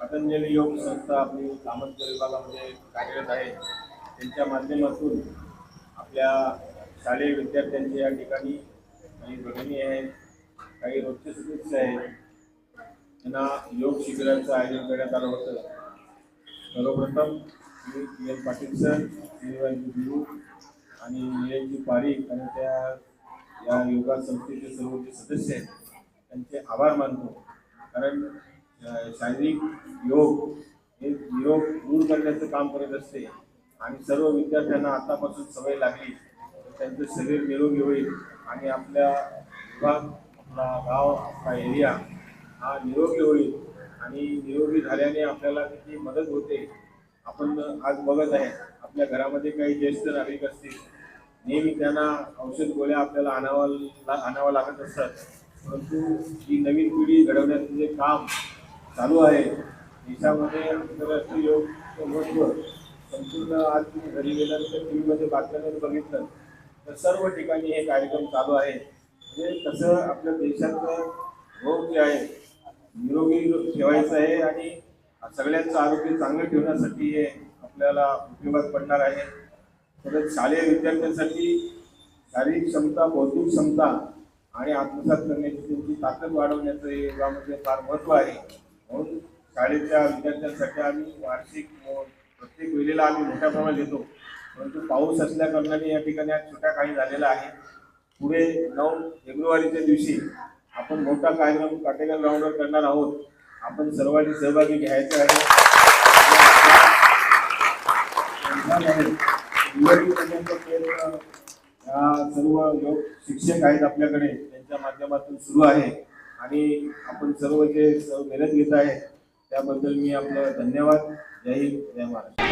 पतंजली योग संस्था आपली सामंत विभागामध्ये म्हणजे कार्यरत आहे. त्यांच्या माध्यमातून आपल्या शालेय विद्यार्थ्यांचे या ठिकाणी काही भगिनी आहेत काही रोजचे सदस्य आहेत. त्यांना योग शिबिराचं आयोजन करण्यात आलं होतं. सर्वप्रथम मी पी एन पाटील सर श्रीवाजी गुरु आणि निरंजी पारीख आणि त्या या योगा संस्थेचे सर्व जे सदस्य आहेत. त्यांचे आभार मानतो. कारण शारीरिक योग हे निरोग दूर करण्याचं काम करत असते. आणि सर्व विद्यार्थ्यांना आतापासून सवय लागली तर त्यांचं शरीर निरोगी होईल आणि आपल्या विभाग आपला गाव आपला एरिया हा निरोगी होईल. आणि निरोगी झाल्याने आपल्याला किती मदत होते आपण आज बघत आहे. आपल्या घरामध्ये काही ज्येष्ठ नागरिक असतील नेहमी त्यांना औषध गोळ्या आपल्याला आणावं आणावं लागत असतात. परंतु ही नवीन पिढी घडवण्याचं जे काम चालू आहे. देशामध्ये आंतरराष्ट्रीय योगचं महत्त्व संपूर्ण आज तुम्ही घरी गेल्यानंतर टी व्हीमध्ये बातम्यांमध्ये बघितलं तर सर्व ठिकाणी हे कार्यक्रम चालू आहे. म्हणजे कसं आपल्या देशाचं रोग जे आहे निरोगी ठेवायचं आहे आणि सगळ्यांचं आरोग्य चांगलं ठेवण्यासाठी हे आपल्याला उपयोगात पडणार आहे. परत शालेय विद्यार्थ्यांसाठी शारीरिक क्षमता बौद्धिक क्षमता आणि आत्मसात करण्याची त्यांची ताकद वाढवण्याचं हे योगामध्ये फार महत्त्व आहे. म्हणून शाळेच्या विद्यार्थ्यांसाठी आम्ही वार्षिक प्रत्येक वेळेला आम्ही मोठ्या प्रमाणात येतो परंतु पाऊस असल्या कारणाने या ठिकाणी आज छोटा काही झालेला आहे. पुढे नऊ फेब्रुवारीच्या दिवशी आपण मोठा कार्यक्रम काटेकर ग्राउंडवर करणार आहोत. आपण सर्वांनी सहभागी घ्यायचं आहे. प्रयत्न या सर्व योग शिक्षक आहेत आपल्याकडे त्यांच्या माध्यमातून सुरू आहे. आणि आपण सर्व जे सर्व मेहनत घेत आहे त्याबद्दल मी आपलं धन्यवाद. जय हिंद जय महाराष्ट्र.